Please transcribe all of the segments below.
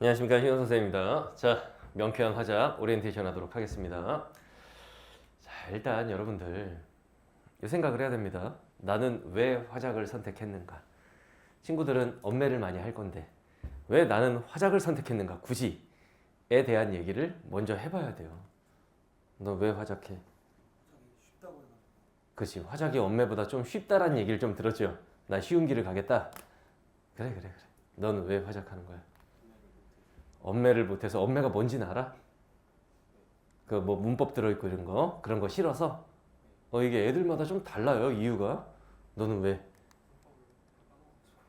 안녕하십니까 신현 선생입니다. 자 명쾌한 화작 오리엔테이션 하도록 하겠습니다. 자 일단 여러분들 이 생각을 해야 됩니다. 나는 왜 화작을 선택했는가? 친구들은 엄매를 많이 할 건데 왜 나는 화작을 선택했는가? 굳이에 대한 얘기를 먼저 해봐야 돼요. 너 왜 화작해? 그렇지 화작이 엄매보다 좀 쉽다라는 얘기를 좀 들었죠. 나 쉬운 길을 가겠다. 그래 그래 그래. 너는 왜 화작하는 거야? 엄매를 못해서 엄매가 뭔지는 알아? 그 뭐 문법 들어있고 이런 거 그런 거 싫어서? 어 이게 애들마다 좀 달라요 이유가. 너는 왜?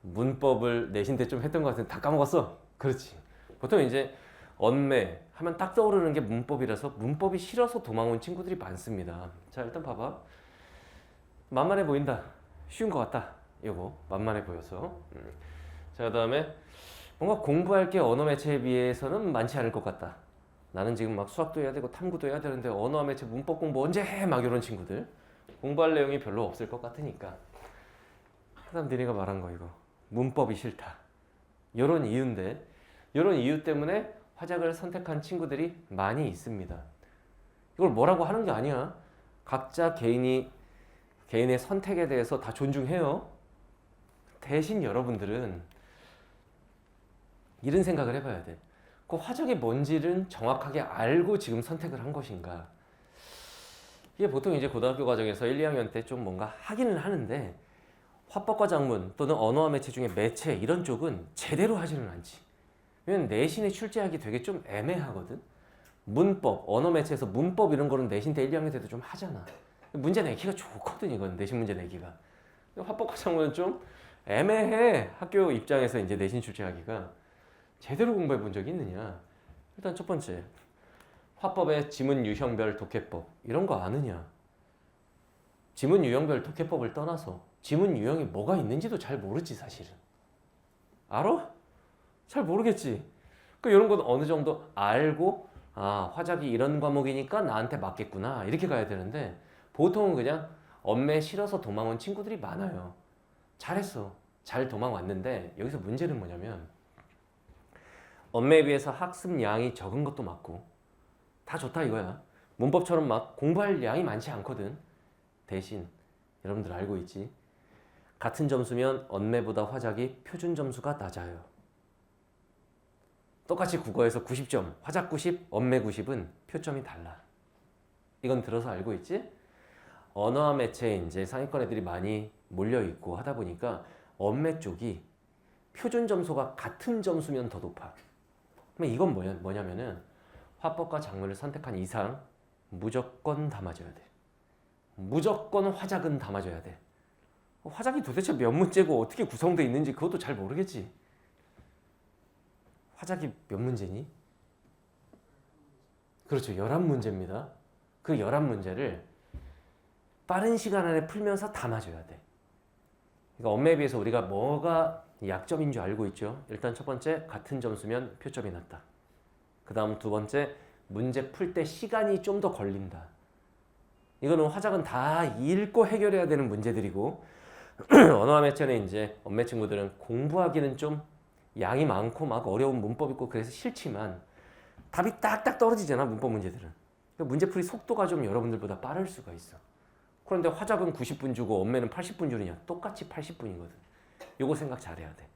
문법을 내신 때 좀 했던 것 같은데 다 까먹었어? 그렇지. 보통 이제 언매 하면 딱 떠오르는 게 문법이라서 문법이 싫어서 도망온 친구들이 많습니다. 자 일단 봐봐. 만만해 보인다. 쉬운 것 같다. 이거. 만만해 보여서. 음. 자 그 다음에 뭔가 공부할 게 언어 매체에 비해서는 많지 않을 것 같다. 나는 지금 막 수학도 해야 되고 탐구도 해야 되는데 언어 매체 문법 공부 언제 해? 막 이런 친구들 공부할 내용이 별로 없을 것 같으니까 그다음 니네가 말한 거 이거 문법이 싫다. 이런 이유인데 이런 이유 때문에 화작을 선택한 친구들이 많이 있습니다. 이걸 뭐라고 하는 게 아니야. 각자 개인이 개인의 선택에 대해서 다 존중해요. 대신 여러분들은 이런 생각을 해봐야 돼. 그 화작이 뭔지는 정확하게 알고 지금 선택을 한 것인가? 이게 보통 이제 고등학교 과정에서 1, 2학년 때 좀 뭔가 하기는 하는데 화법과 작문 또는 언어와 매체 중에 매체 이런 쪽은 제대로 하지는 않지. 왜냐면 내신에 출제하기 되게 좀 애매하거든. 문법, 언어 매체에서 문법 이런 거는 내신 때 1, 2학년 때도 좀 하잖아. 문제 내기가 좋거든 이건 내신 문제 내기가. 화법과 작문은 좀 애매해 학교 입장에서 이제 내신 출제하기가. 제대로 공부해 본 적이 있느냐? 일단 첫 번째, 화법의 지문 유형별 독해법 이런 거 아느냐? 지문 유형별 독해법을 떠나서 지문 유형이 뭐가 있는지도 잘 모르지 사실은. 알아? 잘 모르겠지. 그 이런 건 어느 정도 알고 아 화작이 이런 과목이니까 나한테 맞겠구나 이렇게 가야 되는데 보통은 그냥 엄매 싫어서 도망온 친구들이 많아요. 잘했어. 잘 도망 왔는데 여기서 문제는 뭐냐면 엄매에 비해서 학습 양이 적은 것도 맞고 다 좋다 이거야. 문법처럼 막 공부할 양이 많지 않거든. 대신 여러분들 알고 있지? 같은 점수면 언매보다 화작이 표준 점수가 낮아요. 똑같이 국어에서 90점, 화작 90, 언매 90은 표점이 달라. 이건 들어서 알고 있지? 언어와 매체에 이제 상위권 애들이 많이 몰려 있고 하다 보니까 언매 쪽이 표준 점수가 같은 점수면 더 높아. 그러면 이건 뭐냐, 뭐냐면은 화법과 작문을 선택한 이상 무조건 다 맞아야 돼. 무조건 화작은 다 맞아야 돼. 화작이 도대체 몇 문제고 어떻게 구성되어 있는지 그것도 잘 모르겠지. 화작이 몇 문제니? 그렇죠. 11문제입니다. 그 11문제를 빠른 시간 안에 풀면서 다 맞아야 돼. 그러니까 엄매에 비해서 우리가 뭐가 약점인 줄 알고 있죠. 일단 첫 번째 같은 점수면 표점이 낮다. 그 다음 두 번째 문제 풀 때 시간이 좀 더 걸린다. 이거는 화작은 다 읽고 해결해야 되는 문제들이고 언어와 매체는 이제 엄매 친구들은 공부하기는 좀 양이 많고 막 어려운 문법 있고 그래서 싫지만 답이 딱딱 떨어지잖아 문법 문제들은. 그러니까 문제풀이 속도가 좀 여러분들보다 빠를 수가 있어. 그런데 화작은 90분 주고 엄매는 80분 주느냐 똑같이 80분이거든. 요거 생각 잘해야 돼.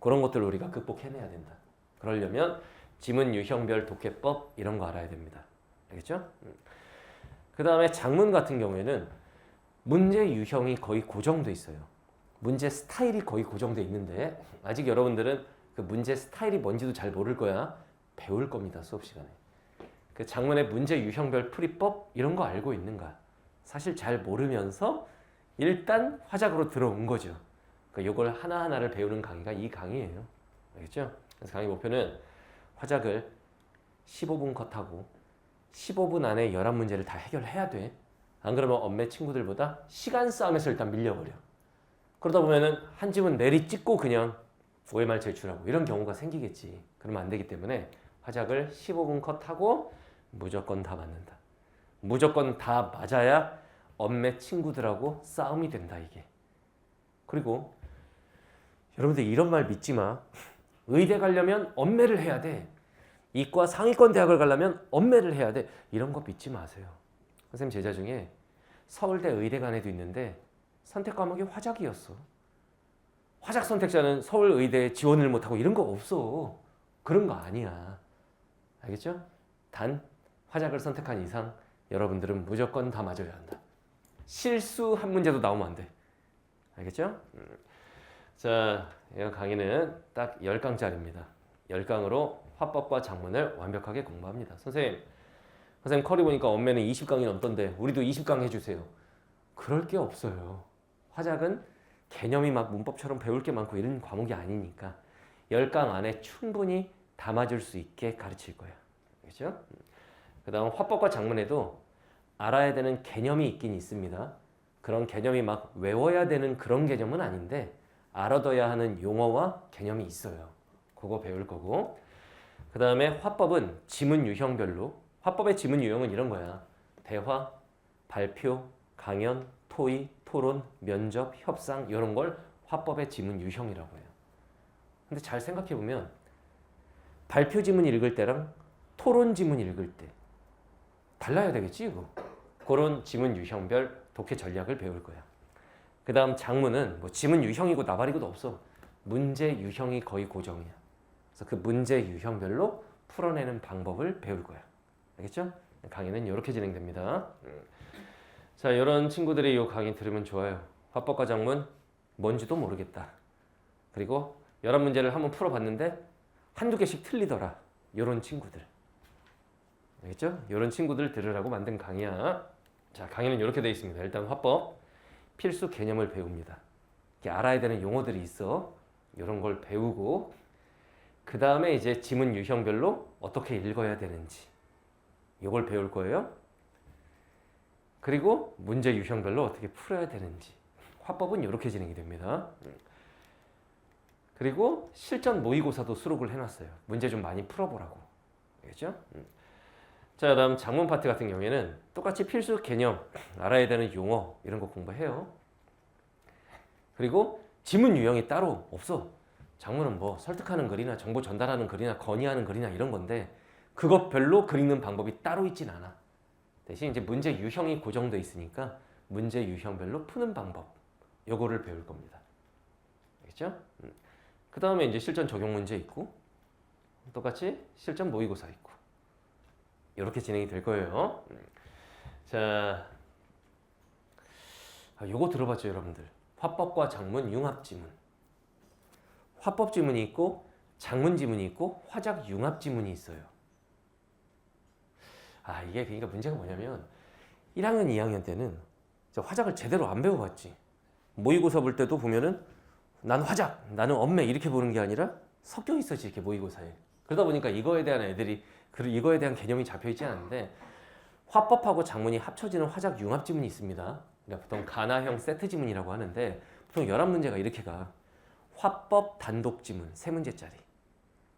그런 것들을 우리가 극복해내야 된다. 그러려면 지문 유형별 독해법 이런 거 알아야 됩니다. 알겠죠? 그 다음에 작문 같은 경우에는 문제 유형이 거의 고정돼 있어요. 문제 스타일이 거의 고정돼 있는데 아직 여러분들은 그 문제 스타일이 뭔지도 잘 모를 거야. 배울 겁니다 수업 시간에. 그 작문의 문제 유형별 풀이법 이런 거 알고 있는가? 사실 잘 모르면서 일단 화작으로 들어온 거죠. 그러니까 이걸 하나하나를 배우는 강의가 이 강의예요. 알겠죠? 그래서 강의 목표는 화작을 15분 컷하고 15분 안에 11문제를 다 해결해야 돼. 안 그러면 엄매 친구들보다 시간 싸움에서 일단 밀려버려. 그러다 보면은 한 집은 내리 찍고 그냥 OMR 제출하고 이런 경우가 생기겠지. 그러면 안 되기 때문에 화작을 15분 컷하고 무조건 다 맞는다. 무조건 다 맞아야 엄매 친구들하고 싸움이 된다 이게. 그리고 여러분들 이런 말 믿지 마. 의대 가려면 엄매를 해야 돼. 이과 상위권 대학을 가려면 엄매를 해야 돼. 이런 거 믿지 마세요. 선생님 제자 중에 서울대 의대간에도 있는데 선택 과목이 화작이었어. 화작 선택자는 서울 의대에 지원을 못하고 이런 거 없어. 그런 거 아니야. 알겠죠? 단 화작을 선택한 이상 여러분들은 무조건 다 맞아야 한다. 실수 한 문제도 나오면 안 돼. 알겠죠? 음. 자, 이 강의는 딱 10강짜리입니다. 10강으로 화법과 작문을 완벽하게 공부합니다. 선생님, 선생님 커리 보니까 엄매는 20강이 넘던데 우리도 20강 해주세요. 그럴 게 없어요. 화작은 개념이 막 문법처럼 배울 게 많고 이런 과목이 아니니까 10강 안에 충분히 담아줄 수 있게 가르칠 거예요. 알겠죠? 그 다음 화법과 작문에도 알아야 되는 개념이 있긴 있습니다. 그런 개념이 막 외워야 되는 그런 개념은 아닌데 알아둬야 하는 용어와 개념이 있어요. 그거 배울 거고. 그 다음에 화법은 지문 유형별로 화법의 지문 유형은 이런 거야. 대화, 발표, 강연, 토의, 토론, 면접, 협상 이런 걸 화법의 지문 유형이라고 해요. 근데 잘 생각해 보면 발표 지문 읽을 때랑 토론 지문 읽을 때 달라야 되겠지 이거. 그런 지문 유형별 독해 전략을 배울 거야. 그 다음 작문은 뭐 지문 유형이고 나발이고도 없어. 문제 유형이 거의 고정이야. 그래서 그 문제 유형별로 풀어내는 방법을 배울 거야. 알겠죠? 강의는 이렇게 진행됩니다. 음. 자, 이런 친구들이 이 강의 들으면 좋아요. 화법과 작문 뭔지도 모르겠다. 그리고 열한 문제를 한번 풀어봤는데 한두 개씩 틀리더라. 이런 친구들. 알겠죠? 이런 친구들 들으라고 만든 강의야. 자, 강의는 이렇게 되어 있습니다. 일단 화법 필수 개념을 배웁니다. 알아야 되는 용어들이 있어. 이런 걸 배우고 그 다음에 이제 지문 유형별로 어떻게 읽어야 되는지 이걸 배울 거예요. 그리고 문제 유형별로 어떻게 풀어야 되는지 화법은 이렇게 진행이 됩니다. 그리고 실전 모의고사도 수록을 해놨어요. 문제 좀 많이 풀어보라고. 알겠죠? 음. 자, 다음 작문 파트 같은 경우에는 똑같이 필수 개념, 알아야 되는 용어 이런 거 공부해요. 그리고 지문 유형이 따로 없어. 작문은 뭐 설득하는 글이나 정보 전달하는 글이나 건의하는 글이나 이런 건데 그것별로 글 읽는 방법이 따로 있진 않아. 대신 이제 문제 유형이 고정돼 있으니까 문제 유형별로 푸는 방법 요거를 배울 겁니다. 알겠죠? 음. 그 다음에 이제 실전 적용 문제 있고 똑같이 실전 모의고사 있고 이렇게 진행이 될 거예요. 음. 자, 아, 요거 들어봤죠, 여러분들? 화법과 작문 융합 지문. 화법 지문이 있고 작문 지문이 있고 화작 융합 지문이 있어요. 아 이게 그러니까 문제가 뭐냐면 1학년, 2학년 때는 저 화작을 제대로 안 배워봤지. 모의고사 볼 때도 보면은 난 화작, 나는 엄매 이렇게 보는 게 아니라 섞여 있어지 이렇게 모의고사에. 그러다 보니까 이거에 대한 애들이 그 이거에 대한 개념이 잡혀 있지 않은데 화법하고 작문이 합쳐지는 화작 융합 지문이 있습니다. 그러니까 보통 가나형 세트 지문이라고 하는데 보통 11문제가 이렇게 가. 화법 단독 지문 세 문제짜리.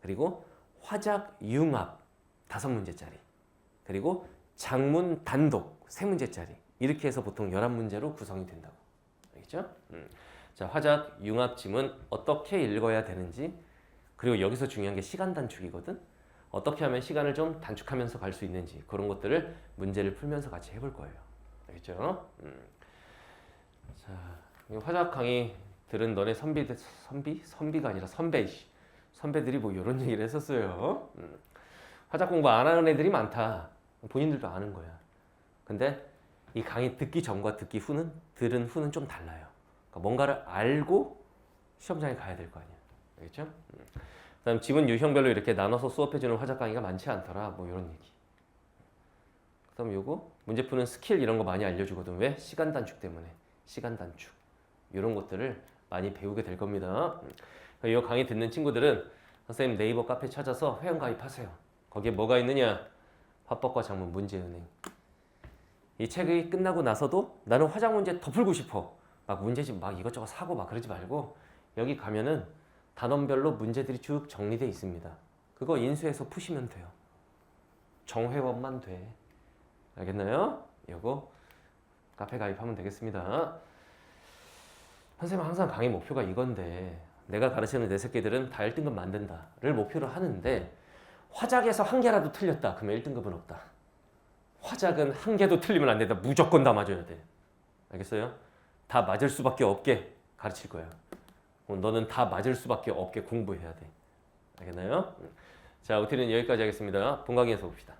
그리고 화작 융합 다섯 문제짜리. 그리고 장문 단독 세 문제짜리. 이렇게 해서 보통 11문제로 구성이 된다고. 알겠죠? 음. 자, 화작 융합 지문 어떻게 읽어야 되는지 그리고 여기서 중요한 게 시간 단축이거든. 어떻게 하면 시간을 좀 단축하면서 갈 수 있는지 그런 것들을 문제를 풀면서 같이 해볼 거예요. 알겠죠? 음. 자, 이 화작 강의 들은 너네 선비 선비 선비가 아니라 선배 씨. 선배들이 뭐 이런 얘기를 했었어요. 음. 화작 공부 안 하는 애들이 많다. 본인들도 아는 거야. 근데 이 강의 듣기 전과 듣기 후는 들은 후는 좀 달라요. 그러니까 뭔가를 알고 시험장에 가야 될 거 아니야. 알겠죠? 음. 그다음 지문 유형별로 이렇게 나눠서 수업해주는 화작 강의가 많지 않더라. 뭐 이런 얘기. 그다음 요거 문제 푸는 스킬 이런 거 많이 알려주거든. 왜? 시간 단축 때문에. 시간 단축. 이런 것들을 많이 배우게 될 겁니다. 음. 이 강의 듣는 친구들은 선생님 네이버 카페 찾아서 회원 가입하세요. 거기에 뭐가 있느냐? 화법과 작문 문제은행. 이 책이 끝나고 나서도 나는 화작 문제 더 풀고 싶어. 막 문제집 막 이것저것 사고 막 그러지 말고 여기 가면은 단원별로 문제들이 쭉 정리되어 있습니다. 그거 인수해서 푸시면 돼요. 정회원만 돼. 알겠나요? 이거 카페 가입하면 되겠습니다. 선생님 항상 강의 목표가 이건데 내가 가르치는 내 새끼들은 다 1등급 만든다를 목표로 하는데 화작에서 한 개라도 틀렸다 그러면 1등급은 없다. 화작은 한 개도 틀리면 안 된다. 무조건 다 맞아야 돼. 알겠어요? 다 맞을 수밖에 없게 가르칠 거예요. 너는 다 맞을 수밖에 없게 공부해야 돼. 알겠나요? 음. 자, 우티는 여기까지 하겠습니다. 본강의에서 봅시다.